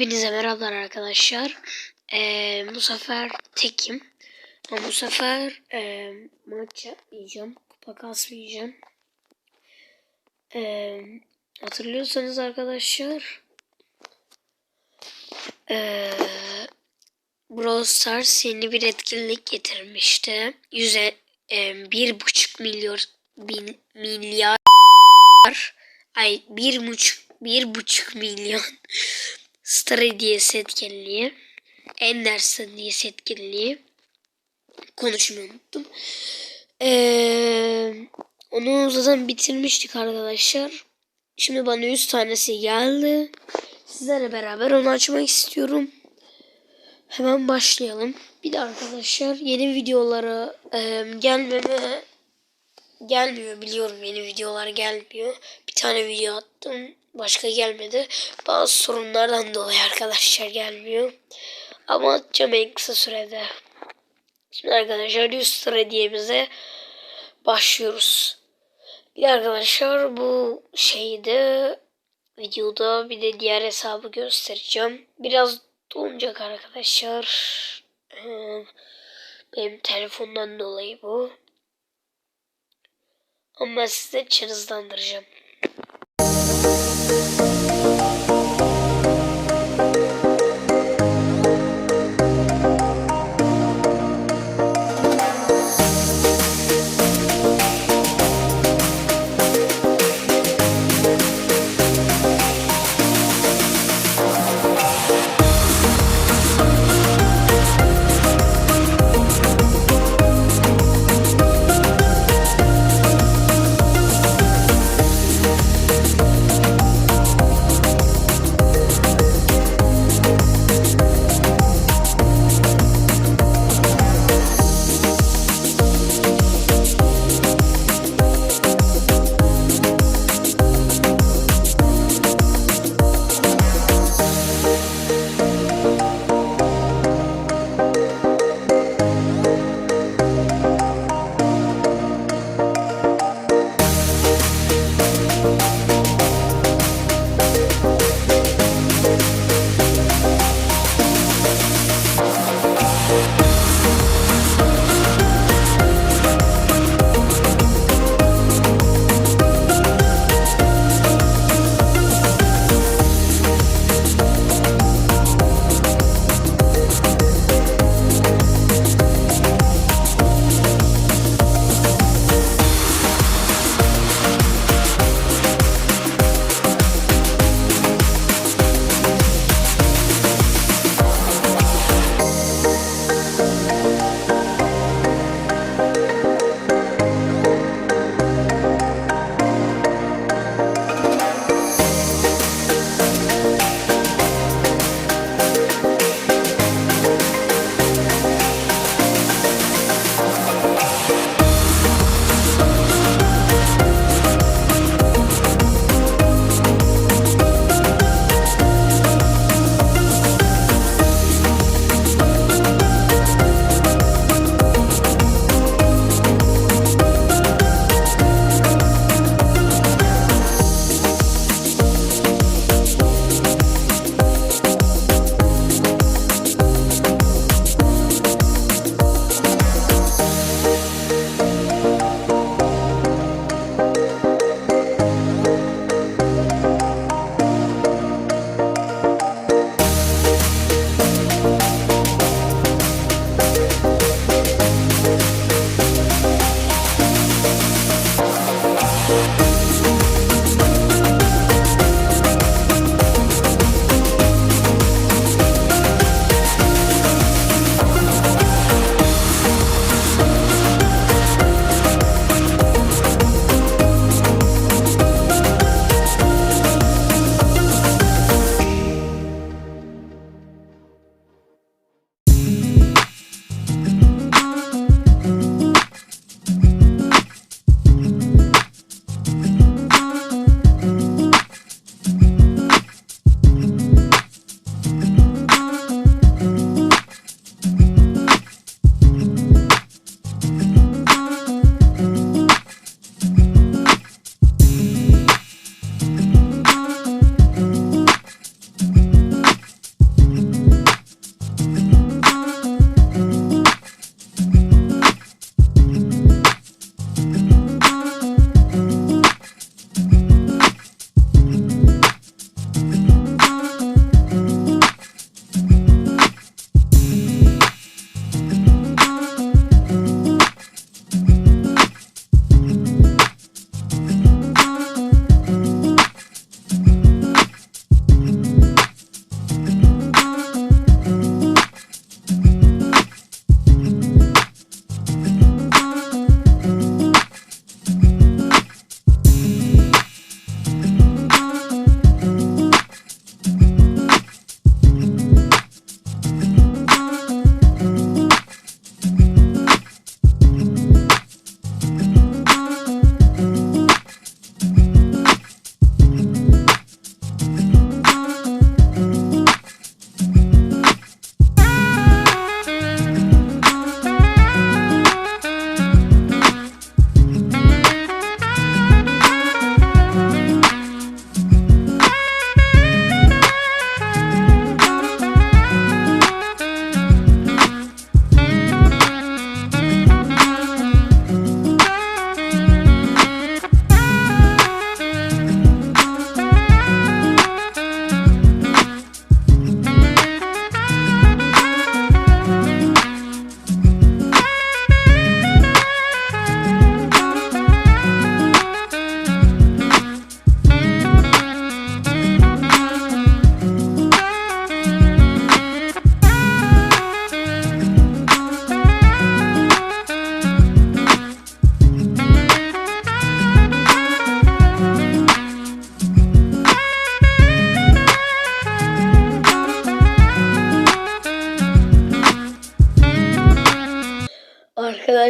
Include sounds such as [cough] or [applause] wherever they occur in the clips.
Hepinize merhabalar arkadaşlar. Ee, bu sefer tekim. Ama bu sefer e, maç yapmayacağım. Kupa kasmayacağım. Ee, hatırlıyorsanız arkadaşlar e, Brawl Stars yeni bir etkinlik getirmişti. Yüze e, bir buçuk milyon bin, milyar ay bir buçuk bir buçuk milyon [laughs] Star hediyesi etkinliği. Ender hediyesi etkinliği. Konuşmayı unuttum. Ee, onu zaten bitirmiştik arkadaşlar. Şimdi bana 100 tanesi geldi. Sizlerle beraber onu açmak istiyorum. Hemen başlayalım. Bir de arkadaşlar yeni videolara e, gelmeme gelmiyor biliyorum yeni videolar gelmiyor. Bir tane video attım başka gelmedi. Bazı sorunlardan dolayı arkadaşlar gelmiyor. Ama atacağım en kısa sürede. Şimdi arkadaşlar 100 lira hediyemize başlıyoruz. Bir arkadaşlar bu şeyde videoda bir de diğer hesabı göstereceğim. Biraz donacak arkadaşlar. Benim telefondan dolayı bu. Ama ben size hızlandıracağım.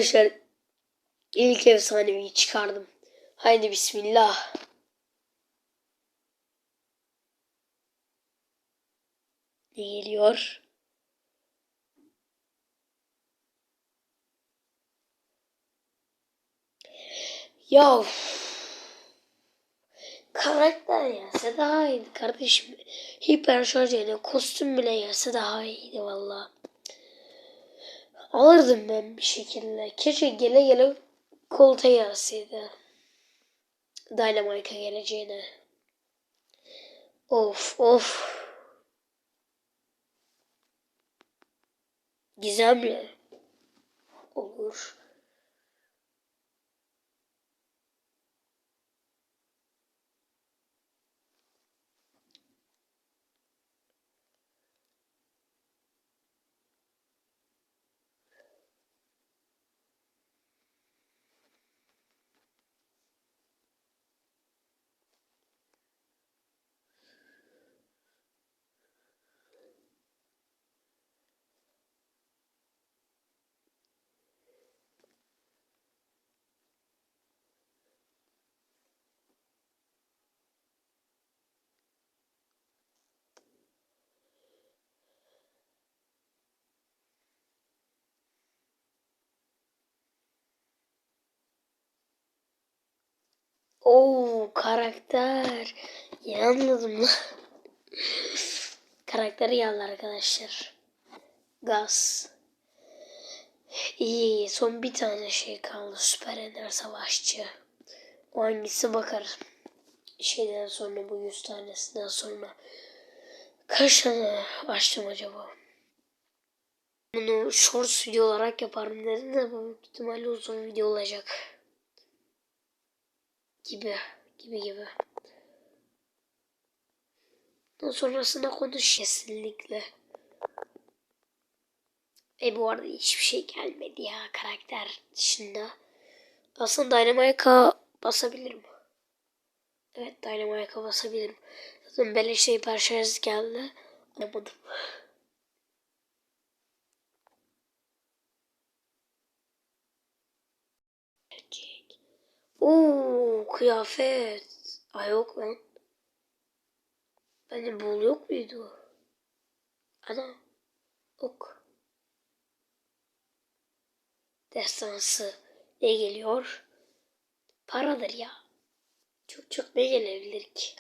Arkadaşlar ilk efsanevi çıkardım. Haydi bismillah. Ne geliyor? Ya karakter gelse daha iyiydi kardeşim. Hiper şarj yerine kostüm bile gelse daha iyiydi valla. Alırdım ben bir şekilde. Keşke gele gele koltuğa gelseydi. Dynamite'a geleceğine. Of of. Gizemli. Olur. Oo karakter. Yeni anladım lan. Karakteri geldi arkadaşlar. Gaz. İyi son bir tane şey kaldı. Süper Ender Savaşçı. O hangisi bakar. Şeyden sonra bu yüz tanesinden sonra. Kaç tane açtım acaba? Bunu shorts video olarak yaparım dedim de bu ihtimalle uzun video olacak gibi gibi gibi. Daha sonrasında konuş kesinlikle. E bu arada hiçbir şey gelmedi ya karakter dışında. Aslında Dynamite'a basabilirim. Evet Dynamite'a basabilirim. Zaten beleşe hiperşarj geldi. Anlamadım. Oo kıyafet. Ay yok lan. Benim bol yok muydu? Ana. Ok. Destansı. Ne geliyor? Paradır ya. Çok çok ne gelebilir ki?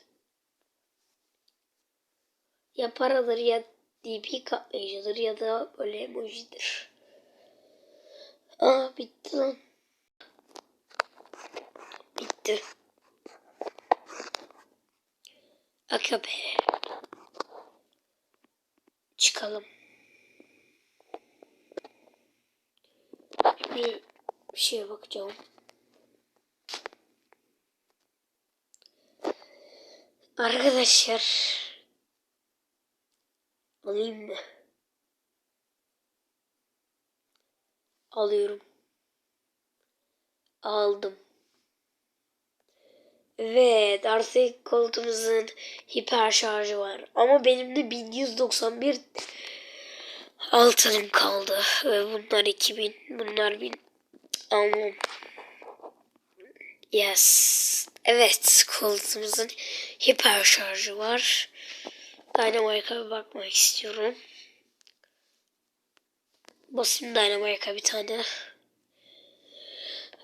Ya paradır ya DP katlayıcıdır ya da böyle emojidir. Aa bitti lan. Bitti. Akabe. Çıkalım. Bir şeye bakacağım. Arkadaşlar. Alayım mı? Alıyorum. Aldım. Evet artık koltuğumuzun hiper şarjı var. Ama benim de 1191 altınım kaldı. Bunlar 2000. Bunlar 1000. Almam. Yes. Evet koltuğumuzun hiper şarjı var. Dynamite'a bir bakmak istiyorum. Basayım Dynamite'a bir tane.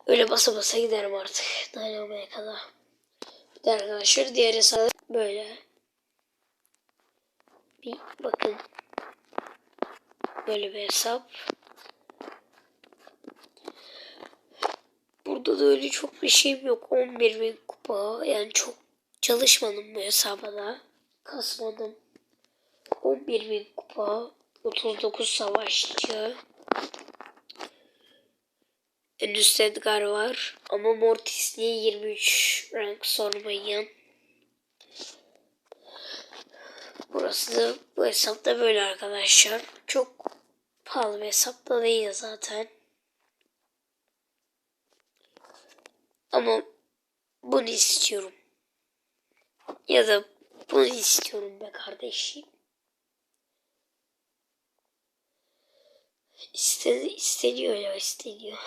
Öyle basa basa giderim artık Dynamite'a de arkadaşlar diğer hesabı böyle. Bir bakın. Böyle bir hesap. Burada da öyle çok bir şeyim yok. 11 bin kupa. Yani çok çalışmadım bu hesaba da. Kasmadım. 11 bin kupa. 39 savaşçı. En üst Edgar var. Ama Mortis niye 23 rank sormayın. Burası da bu hesapta böyle arkadaşlar. Çok pahalı bir hesap da değil zaten. Ama bunu istiyorum. Ya da bunu istiyorum be kardeşim. İste, isteniyor ya isteniyor.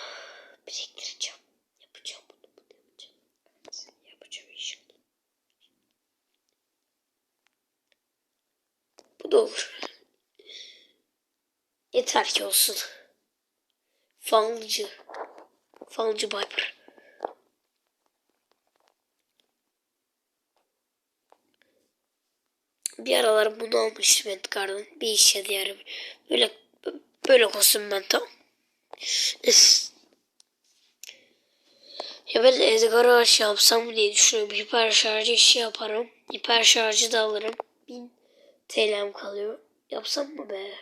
Biriktireceğim. Yapacağım bunu, bunu yapacağım. Evet, yapacağım inşallah. Bu da olur. Yeter ki olsun. Falcı. Falcı Viper. Bir aralar bunu almıştım Edgar'dan. Bir işe yarım. Böyle böyle kostüm ben tam. Ben Edgar'a şey yapsam diye düşünüyorum. Hiper şarjı işi yaparım. Hiper şarjı da alırım. 1000 TL'm kalıyor. Yapsam mı be?